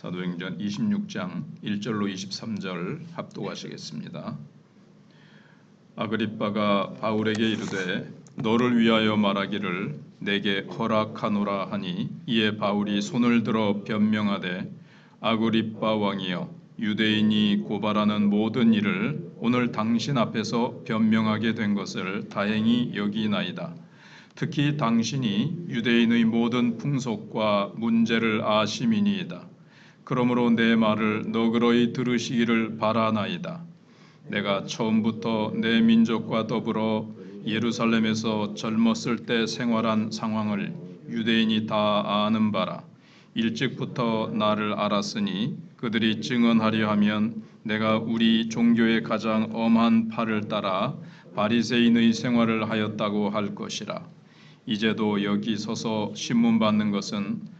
사도행전 26장 1절로 23절 합독하시겠습니다. 아그리빠가 바울에게 이르되 너를 위하여 말하기를 내게 허락하노라 하니 이에 바울이 손을 들어 변명하되 아그리빠 왕이여 유대인이 고발하는 모든 일을 오늘 당신 앞에서 변명하게 된 것을 다행히 여기나이다. 특히 당신이 유대인의 모든 풍속과 문제를 아심이니이다. 그러므로 내 말을 너그러이 들으시기를 바라나이다. 내가 처음부터 내 민족과 더불어 예루살렘에서 젊었을 때 생활한 상황을 유대인이 다 아는 바라. 일찍부터 나를 알았으니 그들이 증언하려 하면 내가 우리 종교의 가장 엄한 팔을 따라 바리새인의 생활을 하였다고 할 것이라. 이제도 여기 서서 신문 받는 것은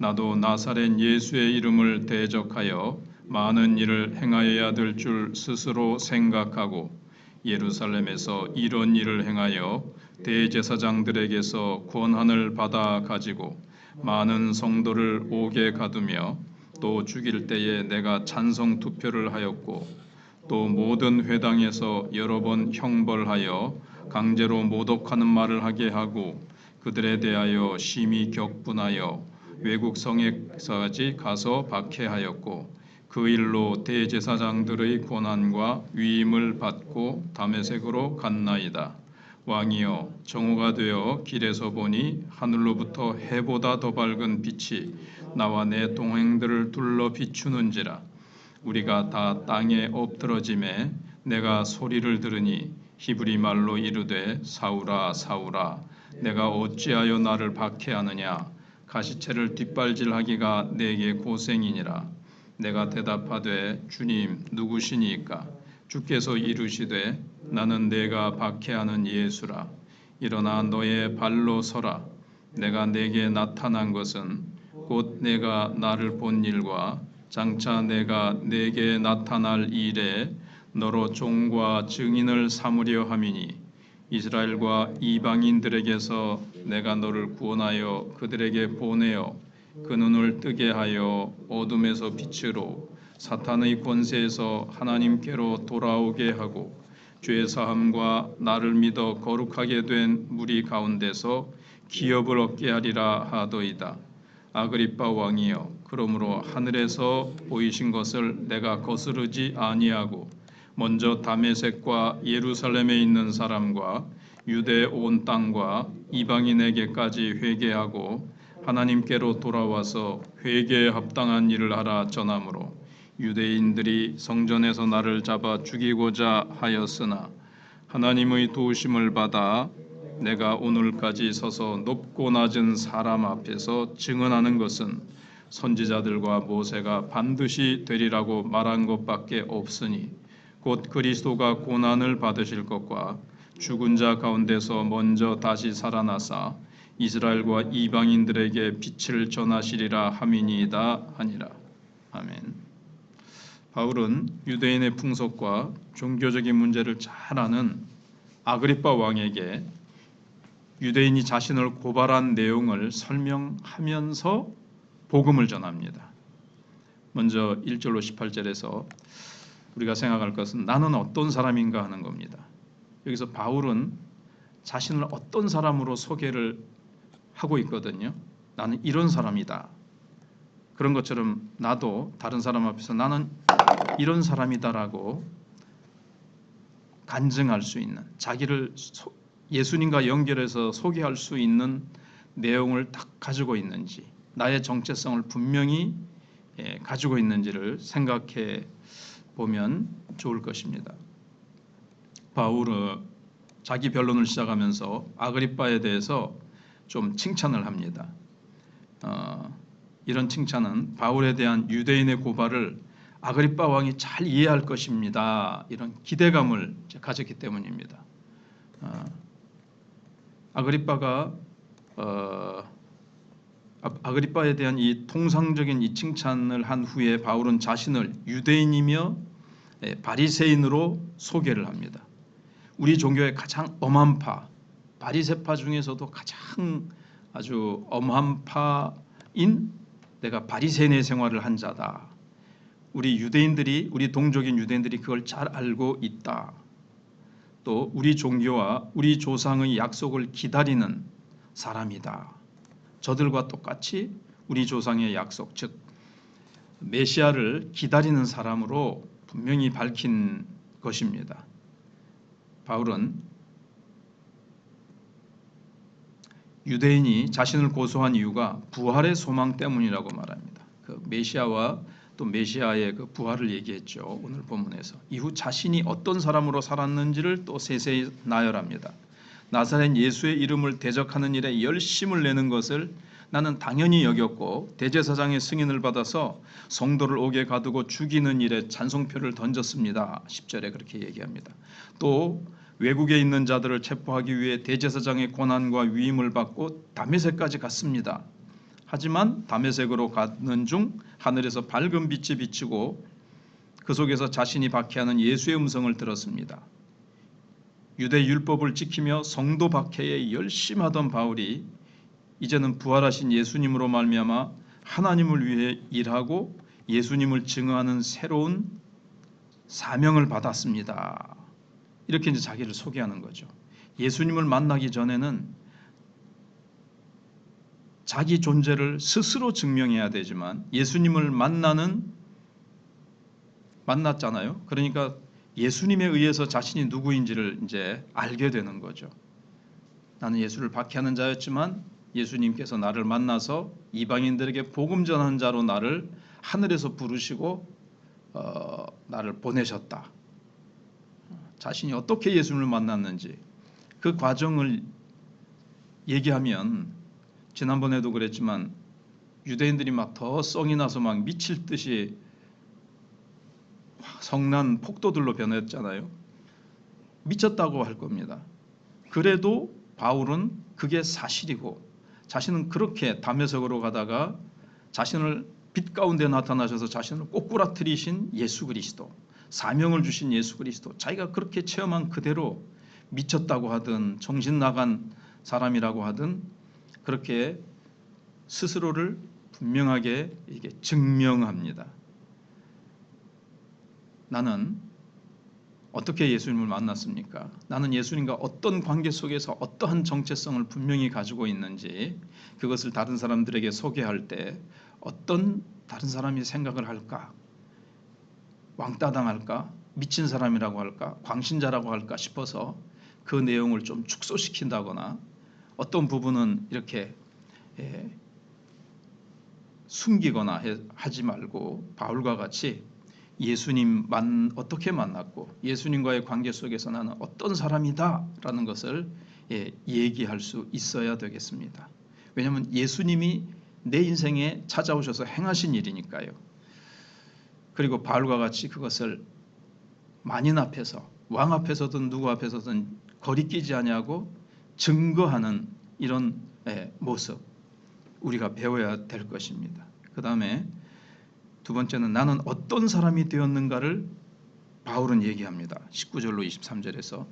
나도 나사렛 예수의 이름을 대적하여 많은 일을 행하여야 될 줄 스스로 생각하고 예루살렘에서 이런 일을 행하여 대제사장들에게서 권한을 받아 가지고 많은 성도를 옥에 가두며 또 죽일 때에 내가 찬성 투표를 하였고 또 모든 회당에서 여러 번 형벌하여 강제로 모독하는 말을 하게 하고 그들에 대하여 심히 격분하여 외국 성에까지 가서 박해하였고 그 일로 대제사장들의 고난과 위임을 받고 담에색으로 갔나이다. 왕이여 정오가 되어 길에서 보니 하늘로부터 해보다 더 밝은 빛이 나와 내 동행들을 둘러 비추는지라 우리가 다 땅에 엎드러짐에 내가 소리를 들으니 히브리 말로 이르되 사울아 사울아 내가 어찌하여 나를 박해하느냐 가시채를 뒷발질하기가 내게 고생이니라. 내가 대답하되 주님 누구시니까? 주께서 이르시되 나는 내가 박해하는 예수라. 일어나 너의 발로 서라. 내가 내게 나타난 것은 곧 내가 나를 본 일과 장차 내가 내게 나타날 일에 너로 종과 증인을 삼으려 함이니 이스라엘과 이방인들에게서 내가 너를 구원하여 그들에게 보내어 그 눈을 뜨게 하여 어둠에서 빛으로 사탄의 권세에서 하나님께로 돌아오게 하고 죄 사함과 나를 믿어 거룩하게 된 무리 가운데서 기업을 얻게 하리라 하더이다. 아그리빠 왕이여 그러므로 하늘에서 보이신 것을 내가 거스르지 아니하고 먼저 다메섹과 예루살렘에 있는 사람과 유대 온 땅과 이방인에게까지 회개하고 하나님께로 돌아와서 회개에 합당한 일을 하라 전함으로 유대인들이 성전에서 나를 잡아 죽이고자 하였으나 하나님의 도우심을 받아 내가 오늘까지 서서 높고 낮은 사람 앞에서 증언하는 것은 선지자들과 모세가 반드시 되리라고 말한 것밖에 없으니 곧 그리스도가 고난을 받으실 것과 죽은 자 가운데서 먼저 다시 살아나사 이스라엘과 이방인들에게 빛을 전하시리라 함이니이다 하니라. 아멘. 바울은 유대인의 풍속과 종교적인 문제를 잘 아는 아그리빠 왕에게 유대인이 자신을 고발한 내용을 설명하면서 복음을 전합니다. 먼저 1절로 18절에서 우리가 생각할 것은 나는 어떤 사람인가 하는 겁니다. 여기서 바울은 자신을 어떤 사람으로 소개를 하고 있거든요. 나는 이런 사람이다. 그런 것처럼 나도 다른 사람 앞에서 나는 이런 사람이다라고 간증할 수 있는 자기를 예수님과 연결해서 소개할 수 있는 내용을 딱 가지고 있는지 나의 정체성을 분명히 예, 가지고 있는지를 생각해 보면 좋을 것입니다. 바울은 자기 변론을 시작하면서 아그리빠에 대해서 좀 칭찬을 합니다. 어, 이런 칭찬은 바울에 대한 유대인의 고발을 아그리파 왕이 잘 이해할 것입니다. 이런 기대감을 가졌기 때문입니다. 어, 아그리파가 어, 아- 아그리파에 대한 이 통상적인 이 칭찬을 한 후에 바울은 자신을 유대인이며 예, 바리새인으로 소개를 합니다. 우리 종교의 가장 엄한 파, 바리새파 중에서도 가장 아주 엄한 파인 내가 바리새인의 생활을 한 자다. 우리 유대인들이 우리 동족인 유대인들이 그걸 잘 알고 있다. 또 우리 종교와 우리 조상의 약속을 기다리는 사람이다. 저들과 똑같이 우리 조상의 약속 즉 메시아를 기다리는 사람으로 분명히 밝힌 것입니다. 바울은 유대인이 자신을 고소한 이유가 부활의 소망 때문이라고 말합니다. 그 메시아와 또 메시아의 그 부활을 얘기했죠. 오늘 본문에서 이후 자신이 어떤 사람으로 살았는지를 또 세세히 나열합니다. 나사렛 예수의 이름을 대적하는 일에 열심을 내는 것을 나는 당연히 여겼고 대제사장의 승인을 받아서 성도를 옥에 가두고 죽이는 일에 찬송표를 던졌습니다. 10절에 그렇게 얘기합니다. 또 외국에 있는 자들을 체포하기 위해 대제사장의 권한과 위임을 받고 다메섹까지 갔습니다. 하지만 다메섹으로 가는 중 하늘에서 밝은 빛이 비치고 그 속에서 자신이 박해하는 예수의 음성을 들었습니다. 유대 율법을 지키며 성도 박해에 열심하던 바울이 이제는 부활하신 예수님으로 말미암아 하나님을 위해 일하고 예수님을 증거하는 새로운 사명을 받았습니다. 이렇게 이제 자기를 소개하는 거죠. 예수님을 만나기 전에는 자기 존재를 스스로 증명해야 되지만 예수님을 만나는 만났잖아요. 그러니까 예수님에 의해서 자신이 누구인지를 이제 알게 되는 거죠. 나는 예수를 박해하는 자였지만 예수님께서 나를 만나서 이방인들에게 복음 전하는 자로 나를 하늘에서 부르시고 어, 나를 보내셨다. 자신이 어떻게 예수님을 만났는지 그 과정을 얘기하면 지난번에도 그랬지만 유대인들이 막 더 썽이 나서 막 미칠 듯이 성난 폭도들로 변했잖아요. 미쳤다고 할 겁니다. 그래도 바울은 그게 사실이고 자신은 그렇게 담에석으로 가다가 자신을 빛 가운데 나타나셔서 자신을 꼬꾸라뜨리신 예수 그리스도 사명을 주신 예수 그리스도 자기가 그렇게 체험한 그대로 미쳤다고 하든 정신 나간 사람이라고 하든 그렇게 스스로를 분명하게 이게 증명합니다. 나는 어떻게 예수님을 만났습니까? 나는 예수님과 어떤 관계 속에서 어떠한 정체성을 분명히 가지고 있는지 그것을 다른 사람들에게 소개할 때 어떤 다른 사람이 생각을 할까? 왕따 당할까? 미친 사람이라고 할까? 광신자라고 할까 싶어서 그 내용을 좀 축소시킨다거나 어떤 부분은 이렇게 예, 숨기거나 해- 하지 말고 바울과 같이 예수님 만 어떻게 만났고 예수님과의 관계 속에서 나는 어떤 사람이다라는 것을 예, 얘기할 수 있어야 되겠습니다. 왜냐하면 예수님이 내 인생에 찾아오셔서 행하신 일이니까요. 그리고 바울과 같이 그것을 만인 앞에서 왕 앞에서든 누구 앞에서든 거리끼지 아니하고 증거하는 이런 예, 모습 우리가 배워야 될 것입니다. 그 다음에 두 번째는 나는 어떤 사람이 되었는가를 바울은 얘기합니다. 19절로 23절에서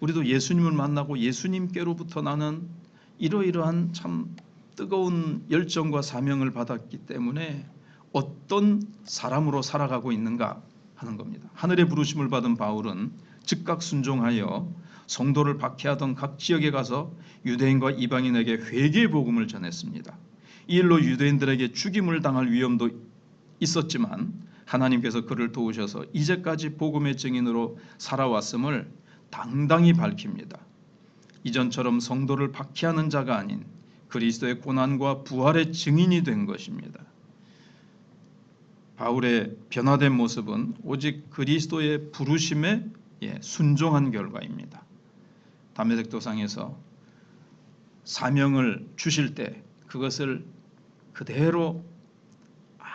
우리도 예수님을 만나고 예수님께로부터 나는 이러이러한 참 뜨거운 열정과 사명을 받았기 때문에 어떤 사람으로 살아가고 있는가 하는 겁니다. 하늘의 부르심을 받은 바울은 즉각 순종하여 성도를 박해하던 각 지역에 가서 유대인과 이방인에게 회개의 복음을 전했습니다. 이 일로 유대인들에게 죽임을 당할 위험도 있었지만 하나님께서 그를 도우셔서 이제까지 복음의 증인으로 살아왔음을 당당히 밝힙니다. 이전처럼 성도를 박해하는 자가 아닌 그리스도의 고난과 부활의 증인이 된 것입니다. 바울의 변화된 모습은 오직 그리스도의 부르심에 예, 순종한 결과입니다. 담메색 도상에서 사명을 주실 때 그것을 그대로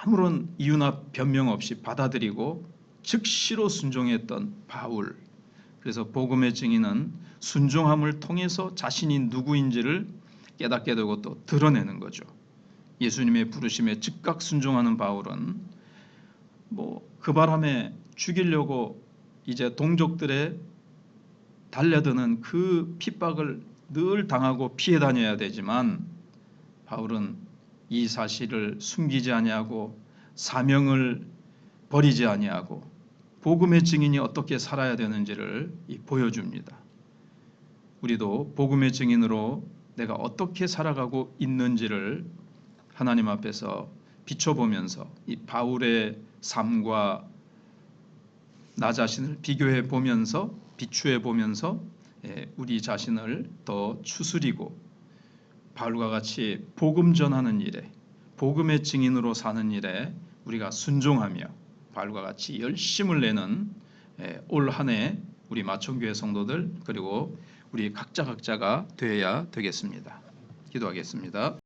아무런 이유나 변명 없이 받아들이고 즉시로 순종했던 바울. 그래서 복음의 증인은 순종함을 통해서 자신이 누구인지를 깨닫게 되고 또 드러내는 거죠. 예수님의 부르심에 즉각 순종하는 바울은 뭐 그 바람에 죽이려고 이제 동족들의 달려드는 그 핍박을 늘 당하고 피해 다녀야 되지만 바울은 이 사실을 숨기지 아니하고 사명을 버리지 아니하고 복음의 증인이 어떻게 살아야 되는지를 이 보여줍니다. 우리도 복음의 증인으로 내가 어떻게 살아가고 있는지를 하나님 앞에서 비춰보면서 이 바울의 삶과 나 자신을 비교해 보면서 비추해 보면서 예, 우리 자신을 더 추스리고 바울과 같이 복음 전하는 일에 복음의 증인으로 사는 일에 우리가 순종하며 바울과 같이 열심을 내는 예, 올한 해 우리 마천교회 성도들 그리고 우리 각자 각자가 되어야 되겠습니다. 기도하겠습니다.